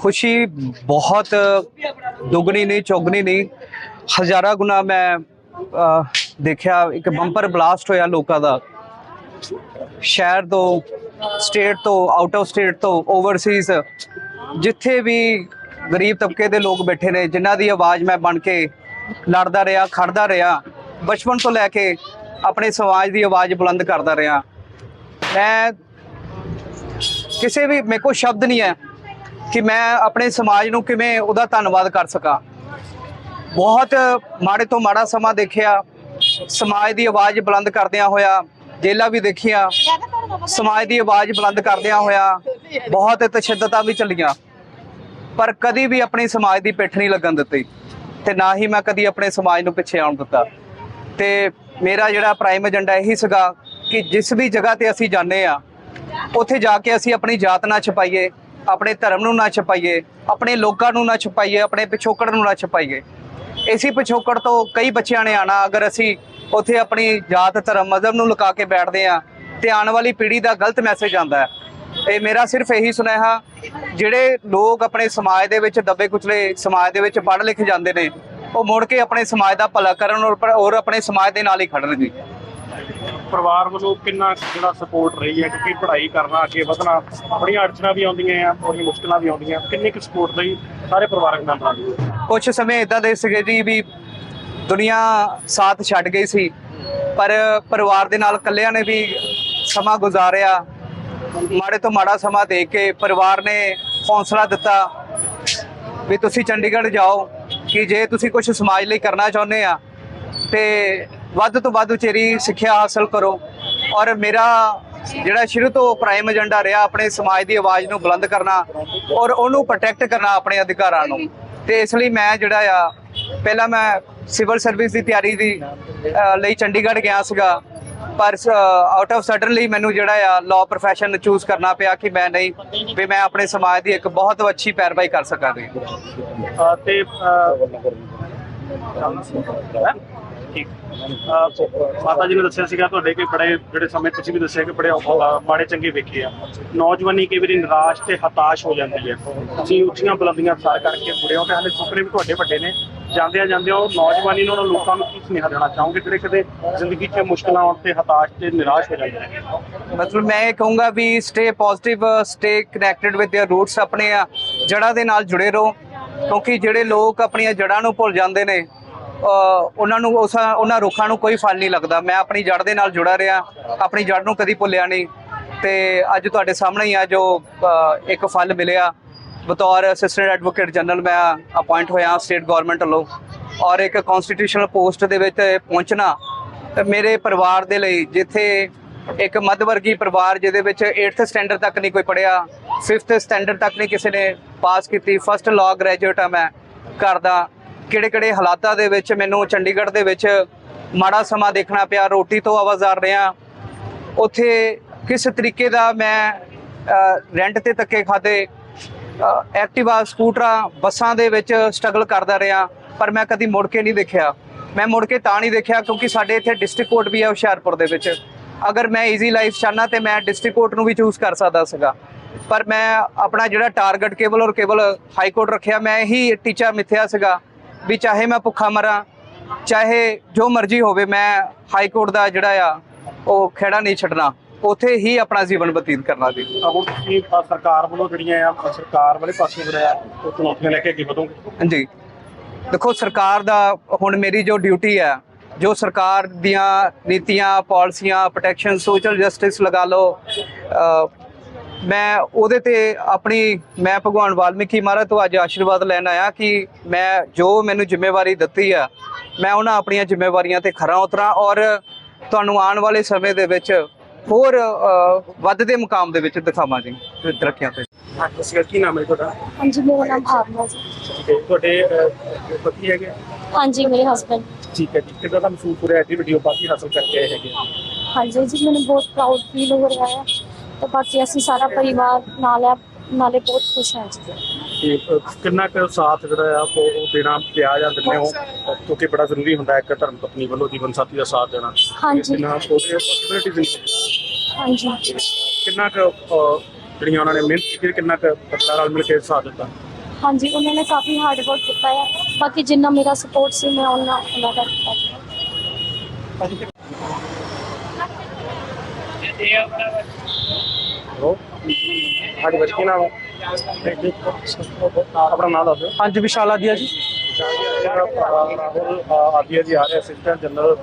ਖੁਸ਼ੀ ਬਹੁਤ ਦੁੱਗਣੀ ਨਹੀਂ, ਚੌਗਣੀ ਨਹੀਂ। ਹਜ਼ਾਰਾਂ ਗੁਣਾ ਮੈਂ ਦੇਖਿਆ, ਇੱਕ ਬੰਪਰ ਬਲਾਸਟ ਹੋਇਆ ਲੋਕਾਂ ਦਾ। ਸ਼ਹਿਰ ਤੋਂ, ਸਟੇਟ ਤੋਂ ਆਊਟ ਆਫ ਸਟੇਟ ਤੋਂ ਓਵਰਸੀਜ਼ ਜਿੱਥੇ ਵੀ ਗਰੀਬ ਤਬਕੇ ਦੇ ਲੋਕ ਬੈਠੇ ਨੇ, ਜਿਨ੍ਹਾਂ ਦੀ ਆਵਾਜ਼ ਮੈਂ ਬਣ ਕੇ ਲੜਦਾ ਰਿਹਾ, ਖੜਦਾ ਰਿਹਾ, ਬਚਪਨ ਤੋਂ ਲੈ ਕੇ ਆਪਣੇ ਸਮਾਜ ਦੀ ਆਵਾਜ਼ ਬੁਲੰਦ ਕਰਦਾ ਰਿਹਾ। ਮੈਂ ਕਿਸੇ ਵੀ, ਮੇਰੇ ਕੋਲ ਸ਼ਬਦ ਨਹੀਂ ਹੈ। ਕਿ ਮੈਂ ਆਪਣੇ ਸਮਾਜ ਨੂੰ ਕਿਵੇਂ ਉਹਦਾ ਧੰਨਵਾਦ ਕਰ ਸਕਾਂ। ਬਹੁਤ ਮਾੜੇ ਤੋਂ ਮਾੜਾ ਸਮਾਂ ਦੇਖਿਆ। ਸਮਾਜ ਦੀ ਆਵਾਜ਼ ਬੁਲੰਦ ਕਰਦਿਆਂ ਹੋਇਆ ਜੇਲਾਂ ਵੀ ਦੇਖੀਆਂ। ਸਮਾਜ ਦੀ ਆਵਾਜ਼ ਬੁਲੰਦ ਕਰਦਿਆਂ ਹੋਇਆ, ਬਹੁਤ ਤਸ਼ੱਦਦਾਂ ਵੀ ਚੱਲੀਆਂ ਪਰ ਕਦੀ ਵੀ ਆਪਣੀ ਸਮਾਜ ਦੀ ਪਿੱਠ ਨਹੀਂ ਲੱਗਣ ਦਿੱਤੀ ਤੇ ਨਾ ਹੀ ਮੈਂ ਕਦੀ ਆਪਣੇ ਸਮਾਜ ਨੂੰ ਪਿੱਛੇ ਆਉਣ ਦਿੱਤਾ। ਤੇ ਮੇਰਾ ਜਿਹੜਾ ਪ੍ਰਾਈਮ ਏਜੰਡਾ ਇਹੀ ਸੀਗਾ ਕਿ ਜਿਸ ਵੀ ਜਗ੍ਹਾ ਤੇ ਅਸੀਂ ਜਾਂਦੇ ਆ ਉੱਥੇ ਜਾ ਕੇ ਅਸੀਂ ਆਪਣੀ ਜਾਤ ਨਾ ਛਪਾਈਏ। ਆਪਣੇ ਧਰਮ ਨੂੰ ਨਾ ਛਪਾਈਏ, ਆਪਣੇ ਲੋਕਾਂ ਨੂੰ ਨਾ ਛਪਾਈਏ, ਆਪਣੇ ਪਿਛੋਕੜ ਨੂੰ ਨਾ ਛਪਾਈਏ। ਇਸੇ ਪਿਛੋਕੜ ਤੋਂ ਕਈ ਬੱਚਿਆਂ ਨੇ ਆਣਾ ਅਗਰ ਅਸੀਂ ਉੱਥੇ ਆਪਣੀ ਜਾਤ, ਧਰਮ, ਮਜ਼ਹਬ ਨੂੰ ਲੁਕਾ ਕੇ ਬੈਠਦੇ ਆ ਤੇ ਆਉਣ ਵਾਲੀ ਪੀੜ੍ਹੀ ਦਾ ਗਲਤ ਮੈਸੇਜ ਆਉਂਦਾ ਹੈ। ਇਹ ਮੇਰਾ ਸਿਰਫ ਇਹੀ ਸੁਨੇਹਾ, ਜਿਹੜੇ ਲੋਕ ਆਪਣੇ ਸਮਾਜ ਦੇ ਵਿੱਚ ਦੱਬੇ ਕੁਚਲੇ ਸਮਾਜ ਦੇ ਵਿੱਚ ਪੜ੍ਹ ਲਿਖ ਜਾਂਦੇ ਨੇ, ਉਹ ਮੁੜ ਕੇ ਆਪਣੇ ਸਮਾਜ ਦਾ ਭਲਾ ਕਰਨ ਔਰ ਔਰ ਆਪਣੇ ਸਮਾਜ ਦੇ ਨਾਲ ਹੀ ਖੜਨਗੇ ਪਰਿਵਾਰ ਵੱਲੋਂ ਕਿੰਨਾ ਕੁ ਜਿਹੜਾ ਸਪੋਰਟ ਰਹੀ ਹੈ, ਕਿਉਂਕਿ ਪੜ੍ਹਾਈ ਕਰਨਾ, ਅੱਗੇ ਵਧਣਾ, ਬੜੀਆਂ ਅੜਚਣਾ ਵੀ ਆਉਂਦੀਆਂ ਆ, ਬੜੀਆਂ ਮੁਸ਼ਕਲਾਂ ਵੀ ਆਉਂਦੀਆਂ। ਕਿੰਨੀ ਕੁ ਸਪੋਰਟ ਰਹੀ ਸਾਰੇ ਪਰਿਵਾਰਕ ਮੈਂਬਰਾਂ ਦੀ? ਕੁਝ ਸਮੇਂ ਇਦਾਂ ਦੇ ਸੀਗੇ ਜੀ ਵੀ ਦੁਨੀਆ ਸਾਥ ਛੱਡ ਗਈ ਸੀ, ਪਰ ਪਰਿਵਾਰ ਦੇ ਨਾਲ ਇਕੱਲਿਆਂ ਨੇ ਵੀ ਸਮਾਂ ਗੁਜ਼ਾਰਿਆ। ਮਾੜੇ ਤੋਂ ਮਾੜਾ ਸਮਾਂ ਦੇ ਕੇ ਪਰਿਵਾਰ ਨੇ ਹੌਸਲਾ ਦਿੱਤਾ ਵੀ ਤੁਸੀਂ ਚੰਡੀਗੜ੍ਹ ਜਾਓ, ਕਿ ਜੇ ਤੁਸੀਂ ਕੁਝ ਸਮਾਜ ਲਈ ਕਰਨਾ ਚਾਹੁੰਦੇ ਆ, ਤੇ ਵੱਧ ਤੋਂ ਵੱਧ ਉਚੇਰੀ ਸਿੱਖਿਆ ਹਾਸਲ ਕਰੋ। ਔਰ ਮੇਰਾ ਜਿਹੜਾ ਸ਼ੁਰੂ ਤੋਂ ਪ੍ਰਾਈਮ ਏਜੰਡਾ ਰਿਹਾ, ਆਪਣੇ ਸਮਾਜ ਦੀ ਆਵਾਜ਼ ਨੂੰ ਬੁਲੰਦ ਕਰਨਾ ਔਰ ਉਹਨੂੰ ਪ੍ਰੋਟੈਕਟ ਕਰਨਾ ਆਪਣੇ ਅਧਿਕਾਰਾਂ ਨੂੰ। ਤੇ ਇਸ ਲਈ ਮੈਂ ਜਿਹੜਾ ਆ, ਪਹਿਲਾਂ ਮੈਂ ਸਿਵਲ ਸਰਵਿਸ ਦੀ ਤਿਆਰੀ ਦੀ ਲਈ ਚੰਡੀਗੜ੍ਹ ਗਿਆ ਸੀਗਾ। ਪਰ ਆਊਟ ਆਫ ਸਡਨਲੀ ਮੈਨੂੰ ਜਿਹੜਾ ਆ ਲਾਅ profession ਚੂਜ਼ ਕਰਨਾ ਪਿਆ ਕਿ ਮੈਂ ਨਹੀਂ, ਵੀ ਮੈਂ ਆਪਣੇ ਸਮਾਜ ਦੀ ਇੱਕ ਬਹੁਤ ਅੱਛੀ ਪੈਰਵਾਈ ਕਰ ਸਕਾਂਗੀ ਤੇ ਠੀਕ ਅਹ, ਮਾਤਾ ਜੀ ਨੇ ਦੱਸਿਆ ਸੀਗਾ ਤੁਹਾਡੇ ਕਿ ਬੜੇ ਜਿਹੜੇ ਸਮੇਂ ਤੁਸੀਂ ਵੀ ਦੱਸਿਆ ਕਿ ਬੜੇ ਅਹ, ਮਾੜੇ ਚੰਗੇ ਵੇਖੇ ਆ ਨੌਜਵਾਨੀ ਕਈ ਵਾਰੀ ਨਿਰਾਸ਼ ਤੇ ਹਤਾਸ਼ ਹੋ ਜਾਂਦੀ ਹੈ ਤੁਸੀਂ ਉੱਚੀਆਂ ਬੁਲੰਦੀਆਂ ਸਾਰ ਕਰਕੇ ਮੁੜੇ ਹੋ ਤੇ ਹਾਲੇ ਸੁਪਨੇ ਵੀ ਤੁਹਾਡੇ ਵੱਡੇ ਨੇ ਜਾਂਦਿਆਂ ਜਾਂਦਿਆਂ ਉਹ ਨੌਜਵਾਨੀ ਨੂੰ ਉਹਨਾਂ ਲੋਕਾਂ ਨੂੰ ਕੀ ਸੁਨੇਹਾ ਦੇਣਾ ਚਾਹੋਗੇ ਜਿਹੜੇ ਕਦੇ ਜ਼ਿੰਦਗੀ 'ਚ ਮੁਸ਼ਕਲਾਂ ਆਉਣ ਤੇ ਹਤਾਸ਼ ਤੇ ਨਿਰਾਸ਼ ਹੋ ਜਾਂਦੇ ਨੇ ਮਤਲਬ ਮੈਂ ਇਹ ਕਹੂੰਗਾ ਵੀ stay positive stay connected with their roots ਆਪਣੇ ਆ ਜੜ੍ਹਾਂ ਦੇ ਨਾਲ ਜੁੜੇ ਰਹੋ ਕਿਉਂਕਿ ਜਿਹੜੇ ਲੋਕ ਆਪਣੀਆਂ ਜੜ੍ਹਾਂ ਨੂੰ ਭੁੱਲ ਜਾਂਦੇ ਨੇ ਅਹ ਉਹਨਾਂ ਨੂੰ ਉਸ ਉਹਨਾਂ ਰੁੱਖਾਂ ਨੂੰ ਕੋਈ ਫਲ ਨਹੀਂ ਲੱਗਦਾ। ਮੈਂ ਆਪਣੀ ਜੜ ਦੇ ਨਾਲ ਜੁੜਾ ਰਿਹਾ। ਆਪਣੀ ਜੜ ਨੂੰ ਕਦੀ ਭੁੱਲਿਆ ਨਹੀਂ। ਤੇ ਅੱਜ ਤੁਹਾਡੇ ਸਾਹਮਣੇ ਹੀ ਆ ਜੋ ਇੱਕ ਫਲ ਮਿਲਿਆ। ਬਤੌਰ ਅਸਿਸਟੈਂਟ ਐਡਵੋਕੇਟ ਜਨਰਲ ਮੈਂ ਅਪਾਇੰਟ ਹੋਇਆ ਸਟੇਟ ਗਵਰਨਮੈਂਟ ਵੱਲੋਂ। ਔਰ ਇੱਕ ਕਨਸਟੀਟਿਊਸ਼ਨਲ ਪੋਸਟ ਦੇ ਵਿੱਚ ਪਹੁੰਚਣਾ। ਤੇ ਮੇਰੇ ਪਰਿਵਾਰ ਦੇ ਲਈ ਜਿੱਥੇ ਇੱਕ ਮੱਧ ਵਰਗੀ ਪਰਿਵਾਰ ਜਿਹਦੇ ਵਿੱਚ 8th ਸਟੈਂਡਰਡ ਤੱਕ ਨਹੀਂ ਕੋਈ ਪੜਿਆ 5th ਸਟੈਂਡਰਡ ਤੱਕ ਨਹੀਂ ਕਿਸੇ ਨੇ ਪਾਸ ਕੀਤੀ ਫਸਟ ਲਾਅ ਗ੍ਰੈਜੂਏਟ ਆ ਮੈਂ ਘਰ ਕਿਹੜੇ ਕਿਹੜੇ ਹਾਲਾਤਾਂ ਦੇ ਵਿੱਚ ਮੈਨੂੰ ਚੰਡੀਗੜ੍ਹ ਦੇ ਵਿੱਚ ਮਾੜਾ ਸਮਾਂ ਦੇਖਣਾ ਪਿਆ, ਰੋਟੀ ਤੋਂ ਆਵਾਜ਼ਾਰ ਰਿਹਾ। ਉੱਥੇ ਕਿਸ ਤਰੀਕੇ ਦਾ ਮੈਂ ਰੈਂਟ ਤੇ ਧੱਕੇ ਖਾਦੇ ਐਕਟਿਵਾ, ਸਕੂਟਰਾਂ, ਬੱਸਾਂ ਦੇ ਵਿੱਚ ਸਟਰਗਲ ਕਰਦਾ ਰਿਹਾ, ਪਰ ਮੈਂ ਕਦੀ ਮੁੜ ਕੇ ਨਹੀਂ ਦੇਖਿਆ। ਮੈਂ ਮੁੜ ਕੇ ਤਾਂ ਨਹੀਂ ਦੇਖਿਆ ਕਿਉਂਕਿ ਸਾਡੇ ਇੱਥੇ ਡਿਸਟ੍ਰਿਕਟ ਕੋਰਟ ਵੀ ਹੈ ਹੁਸ਼ਿਆਰਪੁਰ ਦੇ ਵਿੱਚ। ਅਗਰ ਮੈਂ ਈਜ਼ੀ ਲਾਈਫ ਚਾਹਨਾ ਤੇ ਮੈਂ ਡਿਸਟ੍ਰਿਕਟ ਕੋਰਟ ਨੂੰ ਵੀ ਚੂਜ਼ ਕਰ ਸਕਦਾ ਸੀਗਾ। ਪਰ ਮੈਂ ਆਪਣਾ ਜਿਹੜਾ ਟਾਰਗੇਟ ਕੇਵਲ ਔਰ ਕੇਵਲ ਹਾਈ ਕੋਰਟ ਰੱਖਿਆ, ਮੈਂ ਇਹੀ ਟੀਚਾ ਮਿੱਥਿਆ ਸੀਗਾ। ਵੀ ਚਾਹੇ ਮੈਂ ਭੁੱਖਾ ਮਰਾਂ ਚਾਹੇ ਜੋ ਮਰਜ਼ੀ ਹੋਵੇ ਮੈਂ ਹਾਈ ਕੋਰਟ ਦਾ ਜਿਹੜਾ ਆ ਉਹ ਖੇੜਾ ਨਹੀਂ ਛੱਡਣਾ। ਉੱਥੇ ਹੀ ਆਪਣਾ ਜੀਵਨ ਬਤੀਤ ਕਰਨਾ ਜੀ ਤਾਂ ਹੁਣ ਤੁਸੀਂ ਅਹ, ਸਰਕਾਰ ਵੱਲੋਂ ਜਿਹੜੀਆਂ ਆ ਅਹ, ਸਰਕਾਰ ਵਾਲੇ ਪਾਸੇ ਜਿਹੜਾ ਆ ਉਹ ਚੁਣੌਤੀਆਂ ਲੈ ਕੇ ਅੱਗੇ ਵਧੋਗੇ? ਹਾਂਜੀ। ਦੇਖੋ ਸਰਕਾਰ ਦਾ ਹੁਣ ਮੇਰੀ ਜੋ ਡਿਊਟੀ ਹੈ ਜੋ ਸਰਕਾਰ ਦੀਆਂ ਨੀਤੀਆਂ ਪਾਲਿਸੀਆਂ ਪ੍ਰੋਟੈਕਸ਼ਨ ਸੋਸ਼ਲ ਜਸਟਿਸ ਲਗਾ ਲਓ ਮੈਂ ਉਹਦੇ ਤੇ ਆਪਣੀ ਮੈਂ ਭਗਵਾਨ ਵਾਲਮੀਕੀ ਮਹਾਰਾਜ ਤੋਂ ਅੱਜ ਆਸ਼ੀਰਵਾਦ ਲੈਣ ਆਇਆ ਕਿ ਮੈਂ ਜੋ ਮੈਨੂੰ ਜ਼ਿੰਮੇਵਾਰੀ ਦਿੱਤੀ ਆ ਮੈਂ ਉਹਨਾਂ ਆਪਣੀਆਂ ਜ਼ਿੰਮੇਵਾਰੀਆਂ ਤੇ ਖਰਾ ਉਤਰਾਂ ਔਰ ਤੁਹਾਨੂੰ ਆਉਣ ਵਾਲੇ ਸਮੇਂ ਦੇ ਵਿੱਚ ਹੋਰ ਵੱਧਦੇ ਮੁਕਾਮ ਦੇ ਵਿੱਚ ਦਿਖਾਵਾਂ ਜੀ ਤਰੱਕੀਆਂ ਤੇ। ਹਾਂਜੀ ਸਰ ਕੀ ਨਾਮ ਹੈ ਤੁਹਾਡਾ? ਹਾਂਜੀ ਮੇਰਾ ਨਾਮ ਭਾਵਨਾ ਜੀ। ਠੀਕ ਹੈ ਤੁਹਾਡੇ ਪਤੀ ਹੈਗੇ? ਹਾਂਜੀ ਮੇਰੇ ਹਸਬੰਡ ਠੀਕ ਹੈ ਜੀ ਕਿੱਦਾਂ ਦਾ ਮਹਿਸੂਸ ਹੋ ਰਿਹਾ ਐਡੀ ਵੀਡੀਓ ਬਾਕੀ ਹਾਸਲ ਕਰਕੇ ਆਏ ਹੈਗੇ? ਹਾਂਜੀ ਜੀ ਮੈਨੂੰ ਬਹੁਤ ਪ੍ਰਾਊਡ ਫੀਲ ਹੋ ਰਿਹਾ ਹੈ। ਤੇ ਬਾਕੀ ਅਸੀਂ ਸਾਰਾ ਪਰਿਵਾਰ ਨਾਲ ਆ ਨਾਲੇ ਬਹੁਤ ਖੁਸ਼ ਹਾਂ ਜੀ। ਅਹ, ਕਿੰਨਾ ਕੁ ਸਾਥ ਜਿਹੜਾ ਆ ਉਹ ਉਹ ਦੇਣਾ ਪਿਆ ਜਾਂ ਦਿੰਦੇ ਹੋ? ਕਿਉਂਕਿ ਬੜਾ ਜ਼ਰੂਰੀ ਹੁੰਦਾ ਹੈ ਇੱਕ ਧਰਮ ਪਤਨੀ ਵੱਲੋਂ ਜੀਵਨ ਸਾਥੀ ਦਾ ਸਾਥ ਦੇਣਾ। ਹਾਂਜੀ। ਕਿੰਨਾ ਉਹਦੇ ਪੋਸਿਬਿਲਿਟੀਜ਼ ਨਹੀਂ ਹਾਂਜੀ। ਕਿੰਨਾ ਕੁ ਅਹ, ਜਿਹੜੀਆਂ ਉਹਨਾਂ ਨੇ ਮਿਹਨਤ ਕੀਤੀ ਕਿੰਨਾ ਕੁ ਪਰਿਵਾਰ ਨਾਲ ਮਿਲ ਕੇ ਸਾਥ ਦਿੱਤਾ? ਹਾਂਜੀ ਉਹਨਾਂ ਨੇ ਕਾਫੀ ਹਾਰਡ ਵਰਕ ਕੀਤਾ ਹੈ ਬਾਕੀ ਜਿੰਨਾ ਮੇਰਾ ਸਪੋਰਟ ਸੀ ਮੈਂ ਉਹਨਾਂ ਉਹਨਾਂ ਦਾ ਕੀਤਾ ਹਾਂਜੀ ਬੱਚੇ ਨਾਮ ਆਪਣਾ ਨਾਮ ਦੱਸੋ ਹਾਂਜੀ ਵਿਸ਼ਾਲ ਆਦੀਆ ਜੀ। ਰਾਹੁਲ ਆਦੀਆ ਜੀ ਆ ਰਹੇ ਅਸਿਸਟੈਂਟ ਜਨਰਲ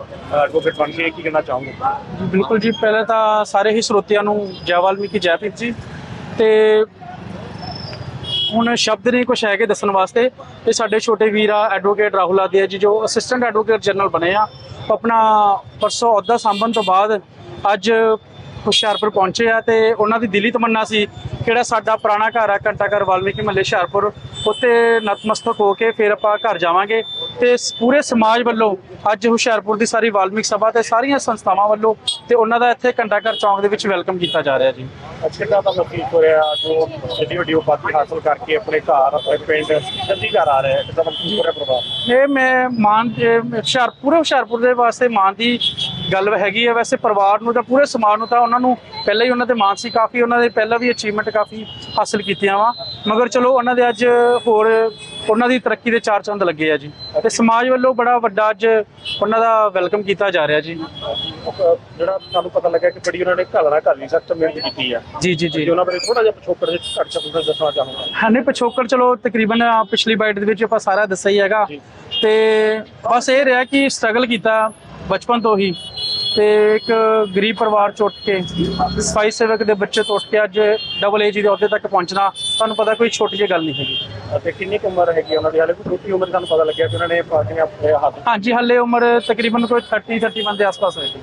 ਐਡਵੋਕੇਟ ਬਣ ਕੇ ਕੀ ਕਹਿਣਾ ਚਾਹੋਗੇ? ਜੀ, ਬਿਲਕੁਲ ਜੀ ਪਹਿਲਾਂ ਤਾਂ ਸਾਰੇ ਹੀ ਸਰੋਤਿਆਂ ਨੂੰ ਜੈ ਵਾਲਮੀਕੀ ਜੈ ਭੀਮ ਜੀ। ਤੇ ਹੁਣ ਸ਼ਬਦ ਨਹੀਂ ਕੁਛ ਹੈਗੇ ਦੱਸਣ ਵਾਸਤੇ। ਇਹ ਸਾਡੇ ਛੋਟੇ ਵੀਰ ਆ ਐਡਵੋਕੇਟ ਰਾਹੁਲ ਆਦੀਆ ਜੀ ਜੋ ਅਸਿਸਟੈਂਟ ਐਡਵੋਕੇਟ ਜਨਰਲ ਬਣੇ ਆ। ਆਪਣਾ ਪਰਸੋਂ ਅਹੁਦਾ ਸੰਭਣ ਤੋਂ ਬਾਅਦ ਅੱਜ ਹੁਸ਼ਿਆਰਪੁਰ ਪਹੁੰਚੇ ਆ ਤੇ ਉਹਨਾਂ ਦੀ ਦਿਲੀ ਤਮੰਨਾ ਸੀ ਕਿਹੜਾ ਸਾਡਾ ਪੁਰਾਣਾ ਘਰ ਆ ਘੰਟਾ ਘਰ ਵਾਲਮੀਕੀ ਮਹੱਲੇ ਹੁਸ਼ਿਆਰਪੁਰ ਉੱਤੇ ਨਤਮਸਤਕ ਹੋ ਕੇ ਫਿਰ ਆਪਾਂ ਘਰ ਜਾਵਾਂਗੇ ਤੇ ਪੂਰੇ ਸਮਾਜ ਵੱਲੋਂ ਅੱਜ ਹੁਸ਼ਿਆਰਪੁਰ ਦੀ ਸਾਰੀ ਵਾਲਮੀਕ ਸਭਾ ਤੇ ਸਾਰੀਆਂ ਸੰਸਥਾਵਾਂ ਵੱਲੋਂ ਤੇ ਉਹਨਾਂ ਦਾ ਇੱਥੇ ਘੰਟਾ ਘਰ ਚੌਂਕ ਦੇ ਵਿੱਚ ਵੈਲਕਮ ਕੀਤਾ ਜਾ ਰਿਹਾ ਜੀ। ਕਿੰਨਾ ਤਾਂ ਮਹਿਸੂਸ ਹੋ ਰਿਹਾ? ਜੋ ਜਿੱਡੀ ਵੱਡੀ ਉਪਾਧੀ ਹਾਸਲ ਕਰਕੇ ਆਪਣੇ ਘਰ ਆਪਣੇ ਪਿੰਡ ਜਲਦੀ ਘਰ ਆ ਰਿਹਾ ਕਿਦਾਂ ਮਹਿਸੂਸ ਹੋ ਰਿਹਾ ਪਰਿਵਾਰ? ਇਹ ਮੈਂ ਮਾਨ ਇਹ ਹੁਸ਼ਿਆਰ ਪੂਰੇ ਹੁਸ਼ਿਆਰਪੁਰ ਦੇ ਵਾਸਤੇ ਮਾਨ ਦੀ ਗੱਲ ਹੈਗੀ ਹੈ ਵੈਸੇ ਪਰਿਵਾਰ ਨੂੰ ਤਾਂ ਪੂਰੇ ਸਮਾਜ ਨੂੰ ਤਾਂ ਉਹਨਾਂ ਨੂੰ ਪਹਿਲਾਂ ਹੀ ਉਹਨਾਂ ਤੇ ਮਾਨ ਸੀ ਕਾਫੀ ਉਹਨਾਂ ਦੇ ਪਹਿਲਾਂ ਵੀ ਅਚੀਵਮੈਂਟ ਕਾਫੀ ਹਾਸਲ ਕੀਤੀਆਂ ਵਾ। ਮਗਰ ਚਲੋ ਉਹਨਾਂ ਦੇ ਅੱਜ ਹੋਰ ਉਹਨਾਂ ਦੀ ਤਰੱਕੀ ਦੇ ਚਾਰ ਚੰਦ ਲੱਗੇ ਆ ਜੀ। ਤੇ ਸਮਾਜ ਵੱਲੋਂ ਬੜਾ ਵੱਡਾ ਅੱਜ ਉਹਨਾਂ ਦਾ ਵੈਲਕਮ ਕੀਤਾ ਜਾ ਰਿਹਾ ਜੀ। ਜਿਹੜਾ ਸਾਨੂੰ ਪਤਾ ਲੱਗਾ ਕਿ ਬੜੀ ਉਹਨਾਂ ਨੇ ਘਾਲਣਾ ਘਾਲੀ ਸਖਤ ਮਿਹਨਤ ਕੀਤੀ ਆ। ਜੀ ਜੀ ਜੀ। ਉਹਨਾਂ ਬਾਰੇ ਥੋੜਾ ਜਿਹਾ ਪਿਛੋਕੜ ਦੇ ਘੱਟ ਸ਼ਬਦਾਂ ਵਿੱਚ ਦੱਸਣਾ ਚਾਹੂੰਗਾ। ਹਾਨੇ ਪਿਛੋਕੜ ਚਲੋ ਤਕਰੀਬਨ ਪਿਛਲੀ ਬਾਈਟ ਦੇ ਵਿੱਚ ਆਪਾਂ ਸਾਰਾ ਦੱਸਿਆ ਹੀ ਹੈਗਾ। ਤੇ ਬਸ ਇਹ ਰਿਹਾ ਕਿ ਸਟਰਗਲ ਕੀਤਾ ਬਚਪਨ ਤੋਂ ਹੀ। ਤੇ ਇੱਕ ਗਰੀਬ ਪਰਿਵਾਰ ਚ ਉੱਠ ਕੇ ਸਫ਼ਾਈ ਸੇਵਕ ਦੇ ਬੱਚੇ ਤੋਂ ਉੱਠ ਕੇ ਅੱਜ ਡਬਲ ਏਜੀ ਦੇ ਅਹੁਦੇ ਤੱਕ ਪਹੁੰਚਣਾ ਤੁਹਾਨੂੰ ਪਤਾ ਕੋਈ ਛੋਟੀ ਜਿਹੀ ਗੱਲ ਨਹੀਂ ਹੈਗੀ। ਅਤੇ ਕਿੰਨੀ ਕੁ ਉਮਰ ਹੈਗੀ ਉਹਨਾਂ ਦੀ? ਹਾਲੇ ਕੋਈ ਛੋਟੀ ਉਮਰ ਤੁਹਾਨੂੰ ਪਤਾ ਲੱਗਿਆ ਕਿ ਉਹਨਾਂ ਨੇ ਪਾਰਟੀਆਂ ਆਪਣੇ ਹੱਥ ਹਾਂਜੀ ਹਾਲੇ ਉਮਰ ਤਕਰੀਬਨ ਕੋਈ 30 31 ਦੇ ਆਸ-ਪਾਸ ਹੋਏਗੀ।